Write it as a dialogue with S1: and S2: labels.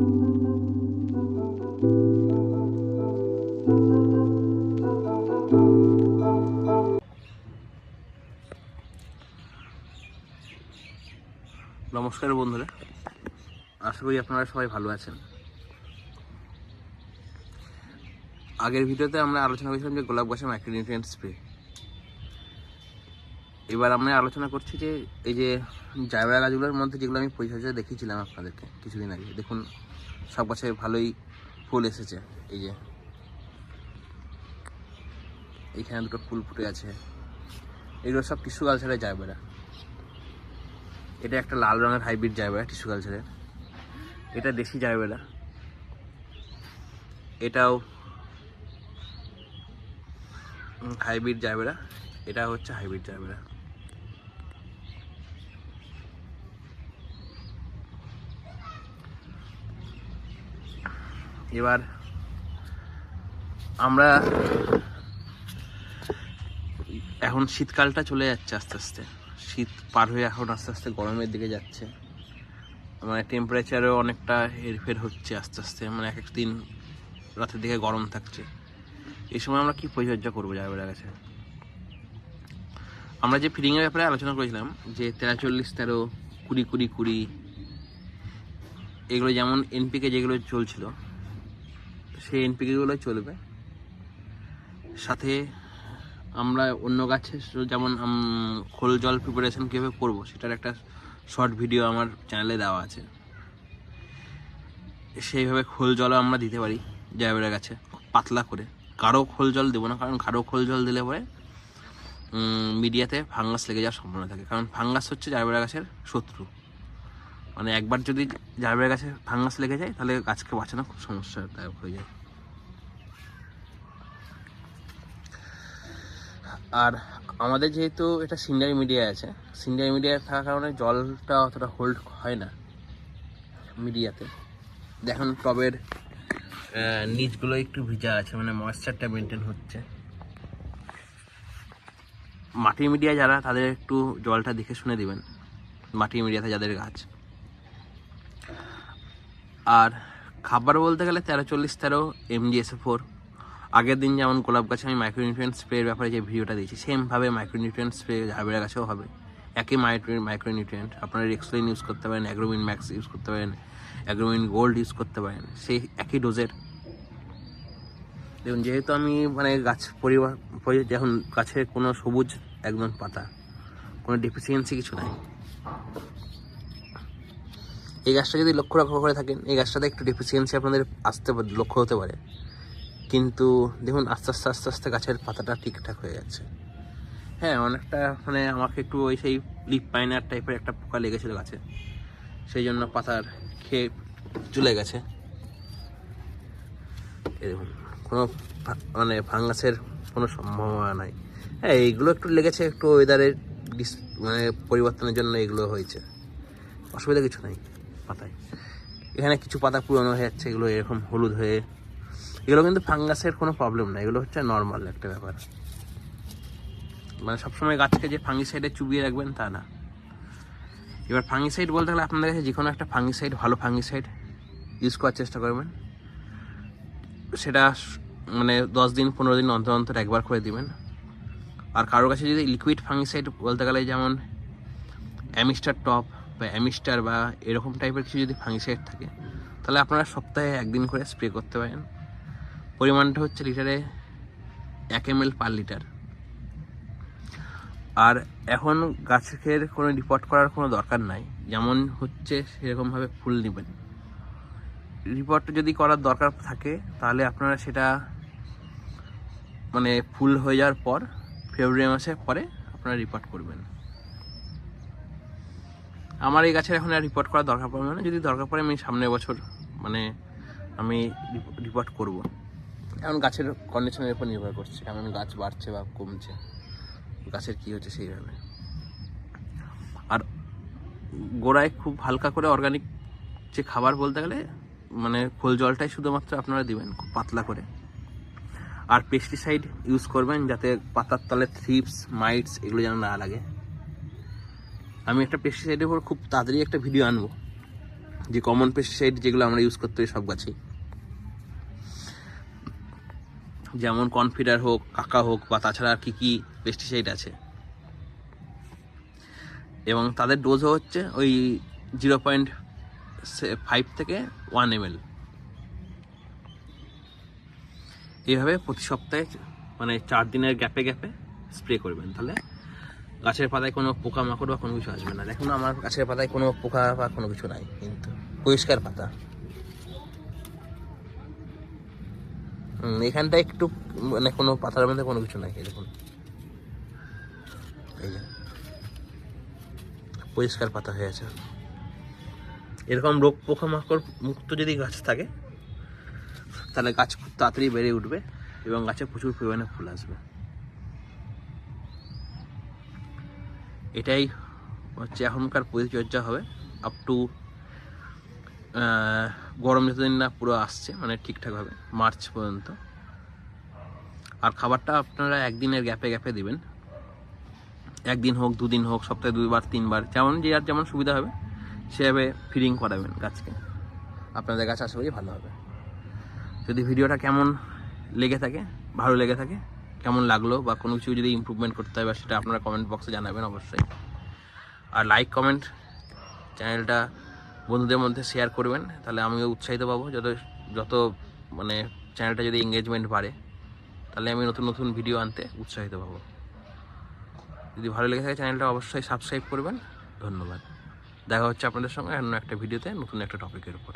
S1: নমস্কার বন্ধুরা। আশা করি আপনারা সবাই ভালো আছেন। আগের ভিডিওতে আমরা আলোচনা করেছিলাম যে গোলাপ গাছের মাইক্রোনিউট্রিয়েন্ট স্প্রে এবার আমরা আলোচনা করছি যে এই যে জায়গা গাছগুলোর মধ্যে যেগুলো আমি পরিচর্যা দেখিয়েছিলাম আপনাদেরকে কিছুদিন আগে, দেখুন সব গাছে ভালোই ফুল এসেছে, এই যে। এইখানে দুটো ফুল ফুটে আছে। এগুলো সব টিস্যু কালচারের জায়গাটা এটা একটা লাল রঙের হাইব্রিড জায়বেরা, টিস্যু কালচারের। এটা দেশি জায়বেরা। এটাও হাইব্রিড জায়বেরা। এটা হচ্ছে হাইব্রিড জায়বেরা। এবার আমরা এখন শীতকালটা চলে যাচ্ছে আস্তে আস্তে। শীত পার হয়ে এখন আস্তে আস্তে গরমের দিকে যাচ্ছে। মানে টেম্পারেচারও অনেকটা হেরফের হচ্ছে আস্তে আস্তে। মানে এক এক দিন রাতের দিকে গরম থাকছে। এই সময় আমরা কি পরিচর্যা করব জায়গা গাছে আমরা যে ফিডিংয়ের ব্যাপারে আলোচনা করেছিলাম, যে তেরো চল্লিশ তেরো, কুড়ি কুড়ি কুড়ি, এগুলো যেমন এনপিকে যেগুলো চলছিল সেই এনপিকেগুলো চলবে। সাথে আমরা অন্য গাছে যেমন খোল জল প্রিপারেশন কীভাবে করব সেটার একটা শর্ট ভিডিও আমার চ্যানেলে দেওয়া আছে। সেইভাবে খোল জলও আমরা দিতে পারি জায়বেরা গাছে পাতলা করে। গাঢ় খোল জল দেবো না, কারণ কারও খোল জল দিলে পরে মিডিয়াতে ফাঙ্গাস লেগে যাওয়ার সম্ভাবনা থাকে। কারণ ফাঙ্গাস হচ্ছে জায়বেরা গাছের শত্রু। মানে একবার যদি জায়বেরা গাছে ফাঙ্গাস লেগে যায়, তাহলে গাছকে বাঁচানো খুব সমস্যাদায়ক হয়ে যায়। আর আমাদের যেহেতু এটা সিন্ডারি মিডিয়া আছে সিন্ডারি মিডিয়া থাকার কারণে জলটা অতটা হোল্ড হয় না মিডিয়াতে। দেখুন টবের নিচগুলো একটু ভিজা আছে মানে ময়েশ্চারটা মেনটেন হচ্ছে। মাটির মিডিয়া যারা, তাদের একটু জলটা দেখে শুনে দিবেন, মাটির মিডিয়াতে যাদের গাছ। আর খাবার বলতে গেলে তেরো চল্লিশ তেরো এমজিএসএ ফোর আগের দিন যেমন গোলাপ গাছে আমি মাইক্রোনিউট্রিয়েন্ট স্প্রের ব্যাপারে যে ভিডিওটা দিয়েছি সেমভাবে মাইক্রোনিউট্রিয়েন্ট স্প্রে জাবেরা গাছেও হবে। একই মাইক্রো মাইক্রোনিউট্রিয়েন্ট আপনারা রেক্সলিন ইউজ করতে পারেন অ্যাগ্রোমিন ম্যাক্স ইউজ করতে পারেন অ্যাগ্রোমিন গোল্ড ইউজ করতে পারেন, সেই একই ডোজের দেখুন, যেহেতু আমি মানে গাছ পরিবার পরি- যখন গাছের কোনো সবুজ একদম পাতা, কোনো ডেফিসিয়েন্সি কিছু নাই। এই গাছটা যদি লক্ষ্য রাখা করে থাকেন, এই গাছটাতে একটু ডেফিসিয়েন্সি আপনাদের আসতে লক্ষ্য হতে পারে। কিন্তু দেখুন আস্তে আস্তে আস্তে আস্তে গাছের পাতাটা ঠিকঠাক হয়ে যাচ্ছে। হ্যাঁ অনেকটা মানে আমাকে একটু ওই সেই লিপ পাইনার টাইপের একটা পোকা লেগেছিল গাছে। সেই জন্য পাতার খেয়ে চলে গেছে। দেখুন, কোনো মানে ফাঙ্গাসের কোনো সম্ভাবনা নাই। হ্যাঁ এইগুলো একটু লেগেছে, একটু ওয়েদারের ডিস মানে পরিবর্তনের জন্য এগুলো হয়েছে। অসুবিধা কিছু নাই পাতায়। এখানে কিছু পাতা পুরনো হয়ে যাচ্ছে, এগুলো এরকম হলুদ হয়ে এগুলো কিন্তু ফাঙ্গাসের কোনো প্রবলেম না। এগুলো হচ্ছে নর্মাল একটা ব্যাপার। মানে সবসময় গাছকে যে ফাঙ্গিসাইডে চুবিয়ে রাখবেন, তা না। এবার ফাঙ্গিসাইড বলতে গেলে আপনাদের কাছে যে কোনো একটা ফাঙ্গিসাইড ভালো ফাঙ্গিসাইড ইউজ করার চেষ্টা করবেন। সেটা মানে দশ দিন, পনেরো দিন অন্তর অন্তর একবার করে দিবেন। আর কারোর কাছে যদি লিকুইড ফাঙ্গিসাইড বলতে গেলে যেমন অ্যামিস্টার টপ বা অ্যামিস্টার বা এরকম টাইপের কিছু যদি ফাঙ্গিসাইড থাকে, তাহলে আপনারা সপ্তাহে একদিন করে স্প্রে করতে পারেন। পরিমাণটা হচ্ছে লিটারে এক এম পার লিটার। আর এখন গাছের কোনো রিপোর্ট করার কোনো দরকার নাই। যেমন হচ্ছে সেরকমভাবে ফুল নেবেন। রিপোর্ট যদি করার দরকার থাকে, তাহলে আপনারা সেটা মানে ফুল হয়ে যাওয়ার পর ফেব্রুয়ারি মাসের পরে আপনারা রিপোর্ট করবেন। আমার এই গাছের এখন আর রিপোর্ট করার দরকার পড়বে না। যদি দরকার পড়ে আমি সামনের বছর মানে আমি রিপোর্ট করব। এখন গাছের কন্ডিশনের উপর নির্ভর করছে, কেমন গাছ বাড়ছে বা কমছে, গাছের কী হচ্ছে সেইভাবে। আর গোড়ায় খুব হালকা করে অর্গানিক যে খাবার বলতে গেলে মানে খোল জলটাই শুধুমাত্র আপনারা দিবেন, খুব পাতলা করে। আর পেস্টিসাইড ইউজ করবেন যাতে পাতার তলে থ্রিপস মাইটস এগুলো যেন না লাগে। আমি একটা পেস্টিসাইডের উপর খুব তাড়াতাড়ি একটা ভিডিও আনব। যে কমন পেস্টিসাইড যেগুলো আমরা ইউজ করতে হয় সব গাছেই। যেমন কনফিডার হোক, কাকা হোক বা তাছাড়া আর কি কি পেস্টিসাইড আছে। এবং তাদের ডোজও হচ্ছে ওই জিরো পয়েন্ট ফাইভ থেকে ওয়ান এম এল এইভাবে প্রতি সপ্তাহে মানে চার দিনের গ্যাপে গ্যাপে স্প্রে করবেন। তাহলে গাছের পাতায় কোনো পোকামাকড় বা কোনো কিছু আসবে না। দেখুন, আমার গাছের পাতায় কোনো পোকা বা কোনো কিছু নাই, কিন্তু পরিষ্কার পাতা। এখানটা একটু মানে কোনো পাতার মধ্যে কোনো কিছু নাই দেখুন। এই পরিষ্কার পাতা হয়ে আছে। এরকম রোগ পোকামাকড় মুক্ত যদি গাছ থাকে, তাহলে গাছ খুব তাড়াতাড়ি বেড়ে উঠবে এবং গাছে প্রচুর পরিমাণে ফুল আসবে। এটাই হচ্ছে এখনকার পরিচর্যা হবে আপ টু গরম যতদিন না, পুরো আসছে মানে ঠিকঠাকভাবে মার্চ পর্যন্ত। আর খাবারটা আপনারা একদিনের গ্যাপে গ্যাপে দিবেন। একদিন হোক, দুদিন হোক, সপ্তাহে দুইবার, তিনবার, যেমন যে আর যেমন সুবিধা হবে, সেভাবে ফিডিং করাবেন গাছকে। আপনাদের গাছ আশা করি ভালো হবে। যদি ভিডিওটা কেমন লেগে থাকে, ভালো লেগে থাকে, কেমন লাগল বা কোনো কিছু যদি ইমপ্রুভমেন্ট করতে হবে সেটা আপনারা কমেন্ট বক্সে জানাবেন অবশ্যই। আর লাইক কমেন্ট চ্যানেলটা বন্ধুদের মধ্যে শেয়ার করবেন, তাহলে আমিও উৎসাহিত পাবো। যত যত মানে চ্যানেলটা যদি এঙ্গেজমেন্ট বাড়ে, তাহলে আমি নতুন নতুন ভিডিও আনতে উৎসাহিত পাবো। যদি ভালো লেগে থাকে চ্যানেলটা অবশ্যই সাবস্ক্রাইব করবেন। ধন্যবাদ। দেখা হচ্ছে আপনাদের সঙ্গে অন্য একটা ভিডিওতে নতুন একটা টপিকের উপর।